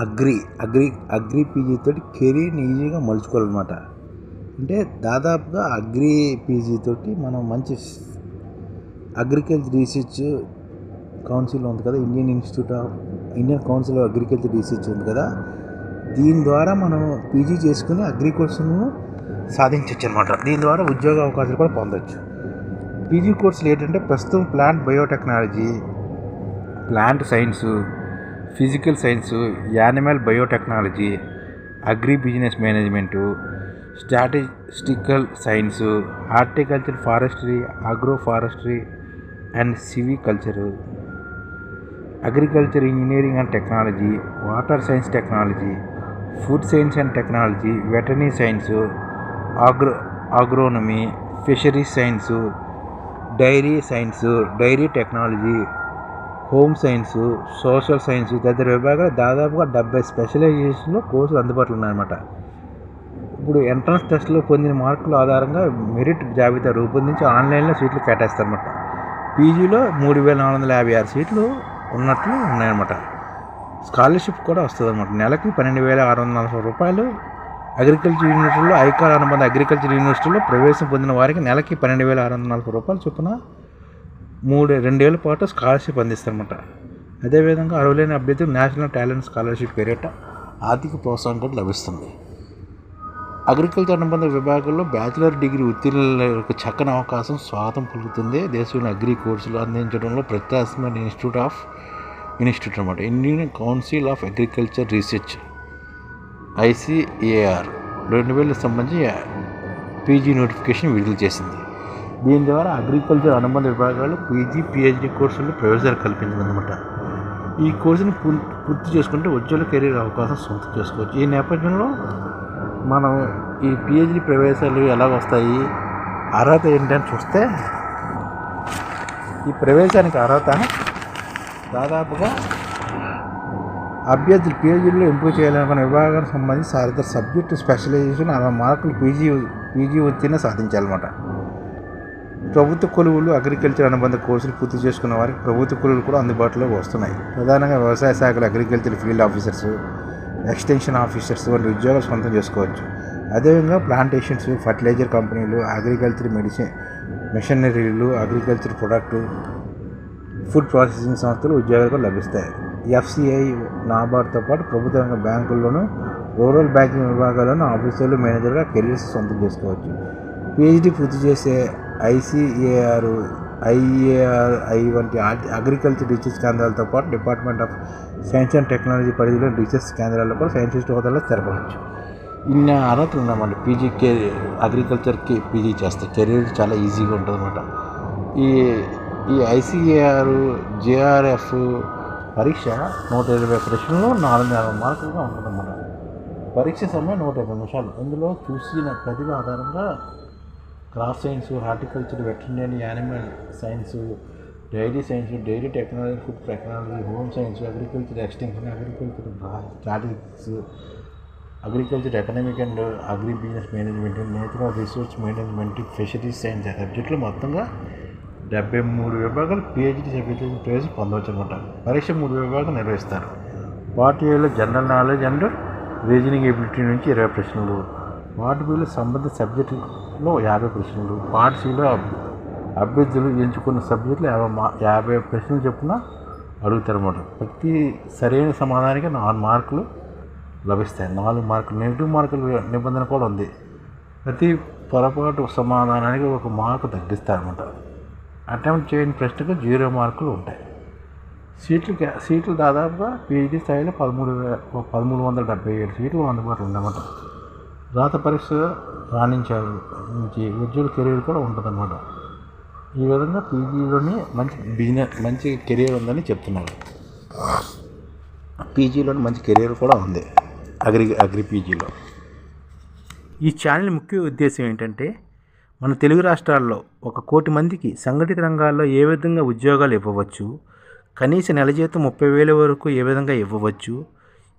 Agri agri agri PG తోటి కెరీర్ని ఈజీగా మలుచుకోవాలన్నమాట. అంటే దాదాపుగా అగ్రి పీజీ తోటి మనం మంచి అగ్రికల్చర్ రీసెర్చ్ కౌన్సిల్ ఉంది కదా Indian institute of Indian council of agriculture research ఉంది కదా దీని ద్వారా మనం పీజీ చేసుకుని అగ్రికల్చర్ను సాధించవచ్చు అనమాట దీని ద్వారా ఉద్యోగ అవకాశాలు కూడా పొందవచ్చు పీజీ కోర్సులు ఏంటంటే ప్రస్తుతం plant biotechnology plant science physical science animal biotechnology agri business management statistical science horticulture forestry agro forestry and silviculture. Agriculture engineering and technology water science technology food science and technology veterinary science agro agronomy fisheries science dairy science dairy technology home science social science తదితర విభాగాలు దాదాపుగా డెబ్బై స్పెషలైజేషన్లో కోర్సులు అందుబాటులో ఉన్నాయన్నమాట. ఇప్పుడు entrance టెస్ట్లో పొందిన మార్కుల ఆధారంగా మెరిట్ జాబితా రూపొందించి ఆన్లైన్లో సీట్లు కేటాయిస్తారన్నమాట. పీజీలో మూడు వేల నాలుగు వందల యాభై ఆరు సీట్లు ఉన్నట్లు ఉన్నాయన్నమాట. స్కాలర్షిప్ కూడా వస్తుంది అనమాట నెలకి పన్నెండు వేల ఆరు వందల నలభై రూపాయలు. అగ్రికల్చర్ యూనివర్సిటీలో ఐకార్ అనుబంధ అగ్రికల్చర్ యూనివర్సిటీలో ప్రవేశం పొందిన వారికి నెలకి పన్నెండు వేల ఆరు వందల నలభై రూపాయలు చొప్పున మూడు రెండేళ్ళ పాటు స్కాలర్షిప్ అందిస్తారన్నమాట. అదేవిధంగా అర్హులైన అభ్యర్థులు నేషనల్ టాలెంట్ స్కాలర్షిప్ పేరిట ఆర్థిక ప్రోత్సాహం కూడా లభిస్తుంది. అగ్రికల్చర్ అనుబంధ విభాగంలో బ్యాచిలర్ డిగ్రీ ఉత్తీర్ణులకు చక్కని అవకాశం స్వాగతం పలుకుతుంది. దేశంలో అగ్రి కోర్సులు అందించడంలో ప్రత్యాసమైన ఇన్స్టిట్యూట్ ఆఫ్ ఇన్స్టిట్యూట్ అనమాట Indian council of agriculture research ICAR రెండు వేలకు సంబంధించి పీజీ నోటిఫికేషన్ విడుదల చేసింది. దీని ద్వారా అగ్రికల్చర్ అనుబంధ విభాగాలు పీజీ పిహెచ్డి కోర్సులు ప్రవేశాలు కల్పించిందనమాట ఈ కోర్సుని పూర్తి పూర్తి చేసుకుంటే ఉజ్వల కెరీర్ అవకాశం సొంతం చేసుకోవచ్చు. ఈ నేపథ్యంలో మనం ఈ పిహెచ్డి ప్రవేశాలు ఎలా వస్తాయి అర్హత ఏంటని చూస్తే ఈ ప్రవేశానికి అర్హత దాదాపుగా అభ్యర్థులు పిహెచ్డీలో ఎంపిక చేయాలనుకున్న విభాగానికి సంబంధించి సారిత సబ్జెక్టు స్పెషలైజేషన్ అరవై మార్కులు పీజీ పీజీ ఉత్తీర్ణ సాధించాలన్నమాట. ప్రభుత్వ కొలువులు అగ్రికల్చర్ అనుబంధ కోర్సులు పూర్తి చేసుకున్న వారికి ప్రభుత్వ కొలువులు కూడా అందుబాటులో వస్తున్నాయి. ప్రధానంగా వ్యవసాయ శాఖలో agriculture field officers extension officers వంటి ఉద్యోగాలు సొంతం చేసుకోవచ్చు. అదేవిధంగా ప్లాంటేషన్స్ ఫర్టిలైజర్ కంపెనీలు అగ్రికల్చర్ మెడిసిన్ మిషనరీలు అగ్రికల్చర్ ప్రొడక్టు ఫుడ్ ప్రాసెసింగ్ సంస్థలు ఉద్యోగాలు లభిస్తాయి. ఎఫ్సిఐ నాబార్డ్తో పాటు ప్రభుత్వ రంగ బ్యాంకుల్లోనూ రూరల్ బ్యాంకింగ్ విభాగాల్లోనూ ఆఫీసర్లు మేనేజర్గా కెరీర్స్ సొంతం చేసుకోవచ్చు. పిహెచ్డి పూర్తి చేసే ఐసిఏఆర్ ఐ వంటి అగ్రికల్చర్ రీసెర్చ్ కేంద్రాలతో పాటు department of science and technology పరిధిలో రీసెర్చ్ కేంద్రాల్లో కూడా సైంటిస్ట్ హోదాలో స్థిరపడవచ్చు ఇన్ని అర్హతలు ఉన్నామండి పీజీ కే అగ్రికల్చర్కి పీజీ చేస్తే కెరీర్ చాలా ఈజీగా ఉంటుంది అనమాట ఈ ఈ ఐసీఏఆర్ జేఆర్ఎఫ్ పరీక్ష నూట ఇరవై ప్రశ్నలు నాలుగు యాభై మార్కులుగా ఉంటుందన్నమాట. పరీక్ష సమయం నూట ఇరవై నిమిషాలు. ఇందులో చూసిన ప్రతిభ ఆధారంగా crop science horticulture veterinary animal science dairy science dairy technology food technology home science agriculture extension agriculture statistics agriculture economic and agri business management natural resource management fisheries science సబ్జెక్టులు మొత్తంగా డెబ్బై మూడు విభాగాలు పిహెచ్డి సభ్యులు ప్రవేశం పొందవచ్చు అనమాట పరీక్ష మూడు విభాగాలు నిర్వహిస్తారు. పార్ట్ ఏలో general knowledge and reasoning ability నుంచి ఇరవై ప్రశ్నలు. పార్ట్ బిలో సంబంధిత సబ్జెక్టులో యాభై ప్రశ్నలు పార్ట్ సిలో అభ్యర్థులు ఎంచుకున్న సబ్జెక్టులు యాభై మా యాభై ప్రశ్నలు చొప్పున అడుగుతారు అన్నమాట. ప్రతి సరైన సమాధానానికి నాలుగు మార్కులు లభిస్తాయి. నాలుగు మార్కులు నెగిటివ్ మార్కులు నిబంధన కూడా ఉంది. ప్రతి పొరపాటు సమాధానానికి ఒక మార్కు తగ్గిస్తారన్నమాట అటెంప్ట్ చేయని ప్రశ్నకు జీరో మార్కులు ఉంటాయి. సీట్లు సీట్లు దాదాపుగా పీజీ స్థాయిలో పదమూడు పదమూడు వందల డెబ్బై ఏడు సీట్లు అందుబాటులో ఉందన్నమాట. రాత పరీక్ష రాణించారు. నుంచి ఉజ్వల కెరీర్ కూడా ఉంటుందన్నమాట. ఈ విధంగా పీజీలోని మంచి బిజినెస్ మంచి కెరీర్ ఉందని చెప్తున్నారు. పీజీలోనే మంచి కెరీర్ కూడా ఉంది. అగ్రి అగ్రి పీజీలో. ఈ ఛానల్ ముఖ్య ఉద్దేశం ఏంటంటే మన తెలుగు రాష్ట్రాల్లో ఒక కోటి మందికి సంఘటిత రంగాల్లో ఏ విధంగా ఉద్యోగాలు ఇవ్వవచ్చు కనీస నెల జీతం ముప్పై వేల వరకు ఏ విధంగా ఇవ్వవచ్చు